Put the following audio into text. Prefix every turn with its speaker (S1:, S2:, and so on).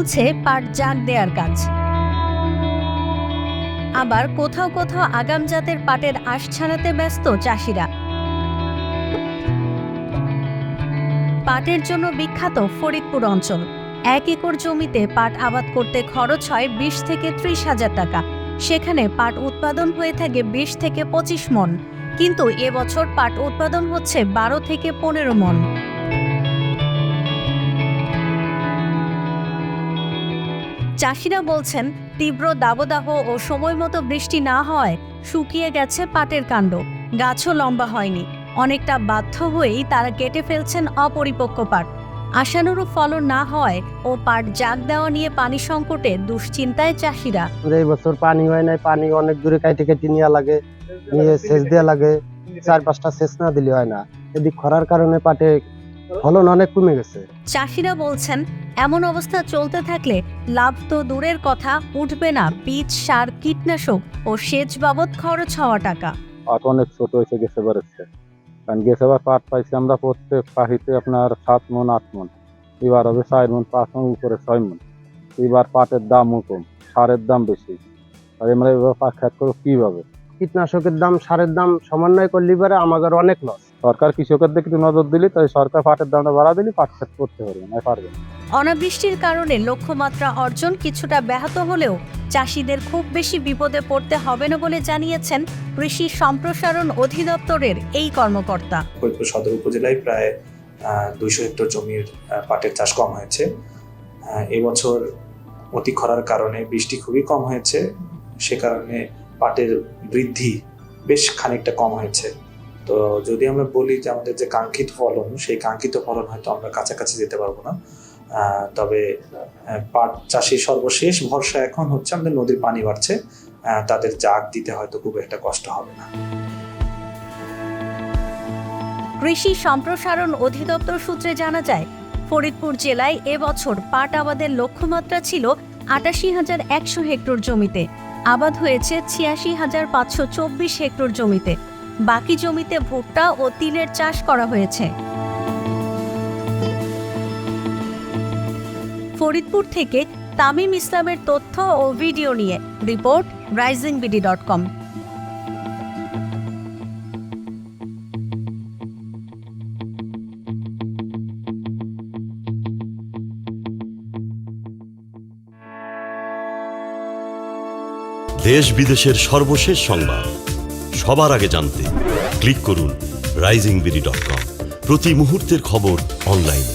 S1: চলছে পাট জাগ দেওয়ার কাজ। আবার কোথাও কোথাও আগাম জাতের পাটের আশ ছাড়াতে ব্যস্ত চাষিরা। পাটের জন্য বিখ্যাত ফরিদপুর অঞ্চল। এক একর জমিতে পাট আবাদ করতে খরচ হয় বিশ থেকে ত্রিশ হাজার টাকা। সেখানে পাট উৎপাদন হয়ে থাকে বিশ থেকে পঁচিশ মন। কিন্তু এবছর পাট উৎপাদন হচ্ছে বারো থেকে পনেরো মন। চাষিরা বলছেন তীব্র দাবদাহ ও সময় মতো বৃষ্টি না হয় শুকিয়ে গেছে পাটের কাণ্ড। গাছও লম্বা হয়নি। অনেকটা বাধ্য হয়েই তারা কেটে ফেলছেন অপরিপক্ক পাট। আশানুরূপ ফলন না হওয়ায় ও পাট জাগ দেওয়া নিয়ে পানি সংকটে দুশ্চিন্তায় চাষিরা।
S2: এই বছর পানি হয় নাই পানি অনেক দূরে কাইটে কেটে নেওয়া লাগে নিয়ে সেচ দেওয়া লাগে চার পাঁচটা সেচ না দিলে হয় না। এদিক খরার কারণে পাটে ফলন অনেক কমে গেছে।
S1: চাষিরা বলছেন এমন অবস্থা চলতে থাকলে লাভ তো দূরের কথা উঠবে না বীজ সার কীটনাশক ও সেচ বাবদ খরচ হওয়া টাকা।
S3: পাট অনেক ছোট হয়েছে গেছে বেরোচ্ছে কারণ গেছে বার পাট পাইছি আমরা প্রত্যেক পাহিতে আপনার সাত মন আট মন। এবার হবে চার মন পাঁচ মন উপরে ছয় মন। এবার পাটের দামও কম সারের দাম বেশি। আর আমরা এবার পাট খেত করব কীভাবে?
S2: কীটনাশকের দাম সারের দাম সমন্বয় করলে পারে আমাদের অনেক লস।
S3: সরকার কৃষকের দিকে একটু নজর দিলে তাই সরকার পাটের দামটা বাড়া দিলে পাট খেত করতে পারবে না পারবে না।
S1: অনাবৃষ্টির কারণে লক্ষ্যমাত্রা অর্জন কিছুটা ব্যাহত হলেও চাষিদের খুব বেশি বিপদে পড়তে হবে না বলে জানিয়েছেন কৃষি সম্প্রসারণ অধিদপ্তরের এই কর্মকর্তা।
S4: ফরিদপুর সদর উপজেলায় প্রায় দুইশো হেক্টর জমির আহ, পাটের চাষ কম হয়েছে। আহ, এবছর অতি খরার কারণে বৃষ্টি খুবই কম হয়েছে। সে কারণে পাটের বৃদ্ধি বেশ খানিকটা কম হয়েছে। তো যদি আমরা বলি যে আমাদের যে কাঙ্ক্ষিত ফলন, সেই কাঙ্ক্ষিত ফলন হয়তো আমরা কাছাকাছি যেতে পারব না। তবে পাট চাষের সর্বশেষ ভরসা এখন হচ্ছে আমাদের নদীর পানি বাড়ছে। তাদের জাগ দিতে হয়তো খুব একটা কষ্ট হবে না।
S1: কৃষি সম্প্রসারণ অধিদপ্তর সূত্রে জানা যায়, ফরিদপুর জেলায় এবছর পাট আবাদের লক্ষ্যমাত্রা ছিল আটাশি হাজার একশো হেক্টর জমিতে। আবাদ হয়েছে ছিয়াশি হাজার পাঁচশো চব্বিশ হেক্টর জমিতে। বাকি জমিতে ভুট্টা ও তিলের চাষ করা হয়েছে। ফরিদপুর থেকে তামিম ইসলামের তথ্য ও ভিডিও নিয়ে report Rising BD dot com.
S5: দেশ বিদেশের সর্বশেষ সংবাদ। সবার আগে জানতে ক্লিক করুন রাইজিং বিডি ডট কম প্রতি মুহূর্তের খবর অনলাইনে